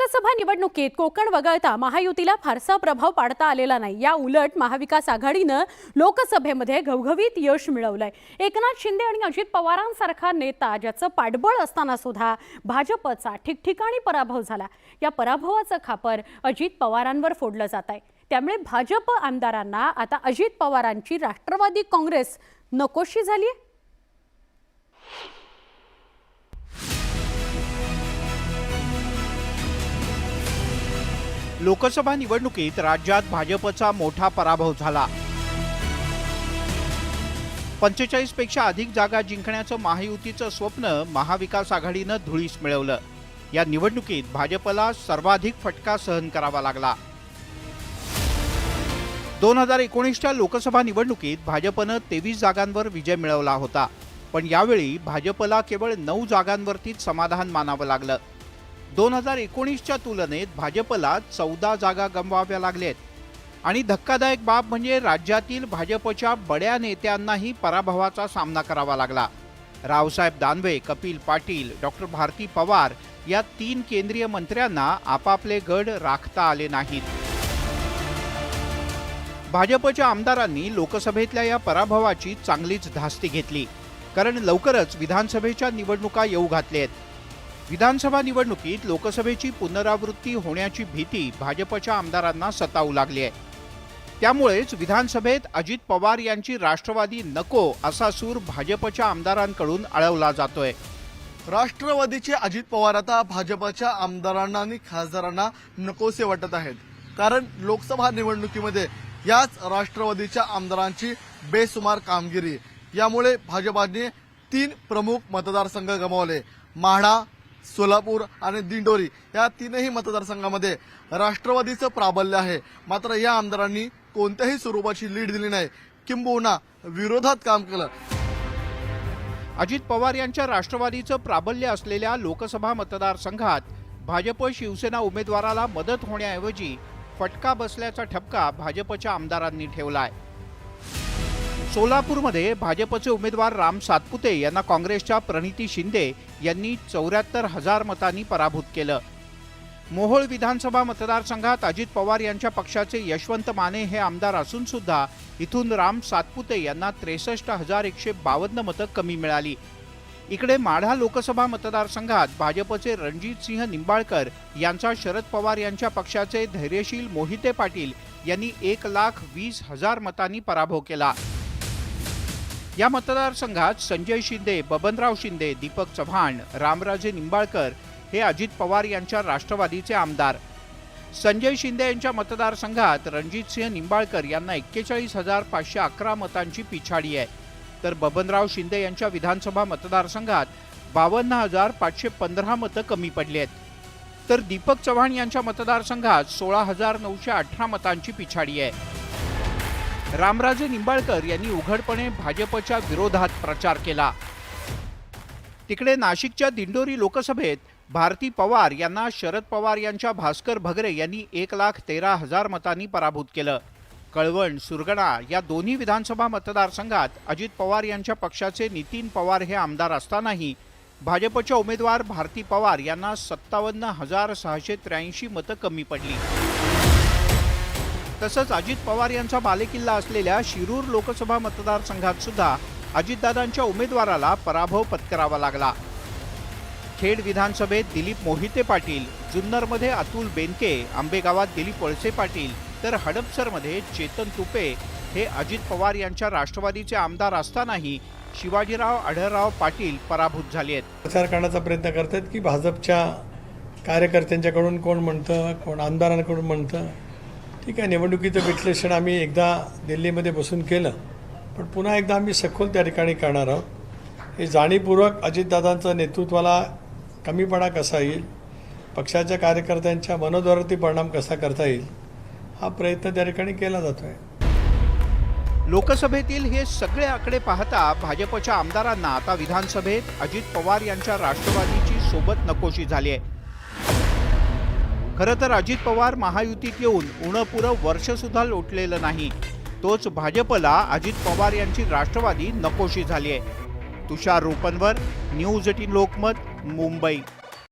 लोकसभा निवडणुकीत कोकण वगळता महायुतीला फारसा प्रभाव पाडता आलेला नाही. या उलट महाविकास आघाडीनं लोकसभेमध्ये घवघवीत यश मिळवलंय. एकनाथ शिंदे आणि अजित पवारांसारखा नेता ज्याचं पाठबळ असताना सुद्धा भाजपचा ठिकठिकाणी पराभव झाला. या पराभवाचं खापर अजित पवारांवर फोडलं जात आहे त्यामुळे भाजप आमदारांना आता अजित पवारांची राष्ट्रवादी काँग्रेस नकोशी झाली लोकसभा निवडणुकीत राज्यात भाजपचा मोठा पराभव झाला. पंचेचाळीसपेक्षा अधिक जागा जिंकण्याचं महायुतीचं स्वप्न महाविकास आघाडीनं धुळीस मिळवलं. या निवडणुकीत भाजपला सर्वाधिक फटका सहन करावा लागला. दोन हजार एकोणीसच्या लोकसभा निवडणुकीत भाजपनं तेवीस जागांवर विजय मिळवला होता. पण यावेळी भाजपला केवळ नऊ जागांवरतीच समाधान मानावं लागलं. दोन हजार एकोणीसच्या तुलनेत भाजपला चौदा जागा गमवाव्या लागल्यात आणि धक्कादायक बाब म्हणजे राज्यातील भाजपच्या बड्या नेत्यांनाही पराभवाचा सामना करावा लागला. रावसाहेब दानवे कपिल पाटील डॉक्टर भारती पवार या तीन केंद्रीय मंत्र्यांना आपापले गड राखता आले नाहीत. भाजपच्या आमदारांनी लोकसभेतल्या या पराभवाची चांगलीच धास्ती घेतली. कारण लवकरच विधानसभेच्या निवडणुका येऊ घातल्या आहेत. विधानसभा निवडणुकीत लोकसभेची पुनरावृत्ती होण्याची भीती भाजपच्या आमदारांना सतावू लागली आहे. त्यामुळेच विधानसभेत अजित पवार यांची राष्ट्रवादी नको असा सूर भाजपच्या आमदारांकडून आळवला जातोय. राष्ट्रवादीचे अजित पवार आता भाजपच्या आमदारांना आणि खासदारांना नकोसे वाटत आहेत. कारण लोकसभा निवडणुकीमध्ये याच राष्ट्रवादीच्या आमदारांची बेसुमार कामगिरी. यामुळे भाजपाने तीन प्रमुख मतदारसंघ गमावले. माढा सोलापूर आणि दिंडोरी या तीनही मतदारसंघामध्ये राष्ट्रवादीचं प्राबल्य आहे. मात्र या आमदारांनी कोणत्याही स्वरूपाची लीड दिली नाही. किंबहुना विरोधात काम केलं. अजित पवार यांच्या राष्ट्रवादीचं प्राबल्य असलेल्या लोकसभा मतदारसंघात भाजप शिवसेना उमेदवाराला मदत होण्याऐवजी फटका बसल्याचा ठपका भाजपच्या आमदारांनी ठेवला आहे सोलापूरमध्ये भाजपचे उमेदवार राम सातपुते यांना काँग्रेसच्या प्रणिती शिंदे यांनी चौऱ्याहत्तर हजार मतांनी पराभूत केलं. मोहोळ विधानसभा मतदारसंघात अजित पवार यांच्या पक्षाचे यशवंत माने हे आमदार असून सुद्धा इथून राम सातपुते यांना त्रेसष्ट हजार एकशे बावन्न मतं कमी मिळाली. इकडे माढा लोकसभा मतदारसंघात भाजपचे रणजित सिंह निंबाळकर यांचा शरद पवार यांच्या पक्षाचे धैर्यशील मोहिते पाटील यांनी एक लाख वीस हजार मतांनी पराभव केला. या मतदारसंघात संजय शिंदे बबनराव शिंदे दीपक चव्हाण रामराजे निंबाळकर हे अजित पवार यांच्या राष्ट्रवादीचे आमदार. संजय शिंदे यांच्या मतदारसंघात रणजितसिंह निंबाळकर यांना एक्केचाळीस हजार पाचशे अकरा मतांची पिछाडी आहे. तर बबनराव शिंदे यांच्या विधानसभा मतदारसंघात बावन्न हजार पाचशे पंधरा मतं कमी पडली आहेत. तर दीपक चव्हाण यांच्या मतदारसंघात सोळा हजार नऊशे अठरा मतांची पिछाडी आहे. रामराजे निंबाळकर यांनी उघडपणे भाजपच्या विरोधात प्रचार केला. तिकडे नाशिकच्या दिंडोरी लोकसभेत भारती पवार यांना शरद पवार यांच्या भास्कर भगरे यांनी एक लाख तेरा हजार मतांनी पराभूत केलं. कळवण सुरगणा या दोन्ही विधानसभा मतदारसंघात अजित पवार यांच्या पक्षाचे नितीन पवार हे आमदार असतानाही भाजपच्या उमेदवार भारती पवार यांना सत्तावन्न हजार सहाशे त्र्याऐंशी मतं कमी पडली. तसंच अजित पवार यांचा बालेकिल्ला असलेल्या शिरूर लोकसभा मतदारसंघात सुद्धा अजितदादांच्या उमेदवाराला पराभव पत्करावा लागला. खेड विधानसभेत दिलीप मोहिते पाटील जुन्नरमध्ये अतुल बेनके आंबेगावात दिलीप वळसे पाटील तर हडपसरमध्ये चेतन तुपे हे अजित पवार यांच्या राष्ट्रवादीचे आमदार असतानाही शिवाजीराव आढळराव पाटील पराभूत झाले आहेत प्रचार करण्याचा प्रयत्न करतात की भाजपच्या कार्यकर्त्यांच्याकडून कोण म्हणतं कोण आमदारांकडून म्हणतं ठीक आहे निवडणुकीचं विश्लेषण आम्ही एकदा दिल्लीमध्ये बसून केलं. पण पुन्हा एकदा आम्ही सखोल त्या ठिकाणी करणार आहोत. हे जाणीवपूर्वक अजितदादांचं नेतृत्वाला कमीपणा कसा येईल पक्षाच्या कार्यकर्त्यांच्या मनोधोरणावरती परिणाम कसा करता येईल हा प्रयत्न त्या ठिकाणी केला जातो आहे लोकसभेतील हे सगळे आकडे पाहता भाजपच्या आमदारांना आता विधानसभेत अजित पवार यांच्या राष्ट्रवादीची सोबत नकोशी झाली आहे. खरं तर अजित पवार महायुतीत येऊन उणपुरं वर्षसुद्धा लोटलेलं नाही. तोच भाजपला अजित पवार यांची राष्ट्रवादी नकोशी झाली आहे. Tushar Ropanwar news eighteen Lokmat Mumbai.